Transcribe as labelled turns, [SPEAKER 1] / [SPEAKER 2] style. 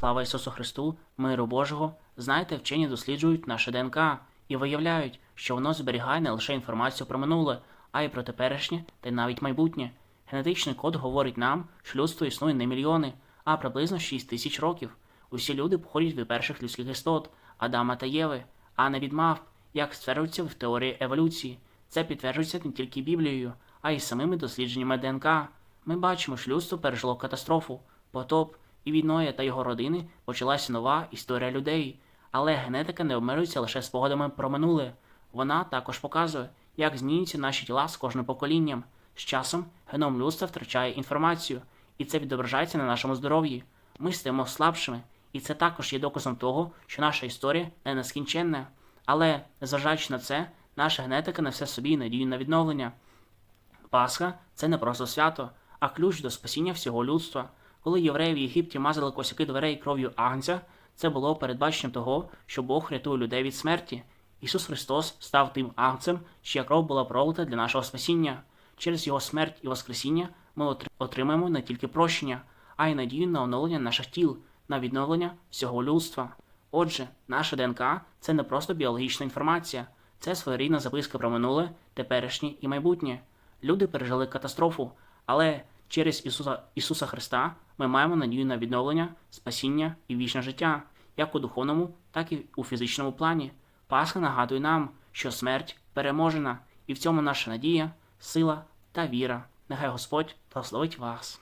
[SPEAKER 1] Слава Ісусу Христу, миру Божого. Знаєте, вчені досліджують наше ДНК і виявляють, що воно зберігає не лише інформацію про минуле, а й про теперішнє та й навіть майбутнє. Генетичний код говорить нам, що людство існує не мільйони, а приблизно 6 тисяч років. Усі люди походять від перших людських істот Адама та Єви, а не від мавп, як стверджується в теорії еволюції. Це підтверджується не тільки Біблією, а й самими дослідженнями ДНК. Ми бачимо, що людство пережило катастрофу, потоп, і від Ноя та його родини почалася нова історія людей. Але генетика не обмежується лише спогадами про минуле. Вона також показує, як змінюються наші тіла з кожним поколінням. З часом геном людства втрачає інформацію, і це відображається на нашому здоров'ї. Ми стаємо слабшими, і це також є доказом того, що наша історія не нескінченна. Але, незважаючи на це, наша генетика несе собі надію на відновлення. Пасха це не просто свято, а ключ до спасіння всього людства. Коли євреї в Єгипті мазали косяки дверей кров'ю агнця, це було передбаченням того, що Бог рятує людей від смерті. Ісус Христос став тим агнцем, чия кров була пролита для нашого спасіння. Через його смерть і Воскресіння ми отримаємо не тільки прощення, а й надію на оновлення наших тіл, на відновлення всього людства. Отже, наша ДНК це не просто біологічна інформація, це своєрідна записка про минуле, теперішнє і майбутнє. Люди пережили катастрофу, але через Ісуса, Ісуса Христа ми маємо надію на відновлення, спасіння і вічне життя, як у духовному, так і у фізичному плані. Пасха нагадує нам, що смерть переможена, і в цьому наша надія, сила та віра. Нехай Господь благословить вас.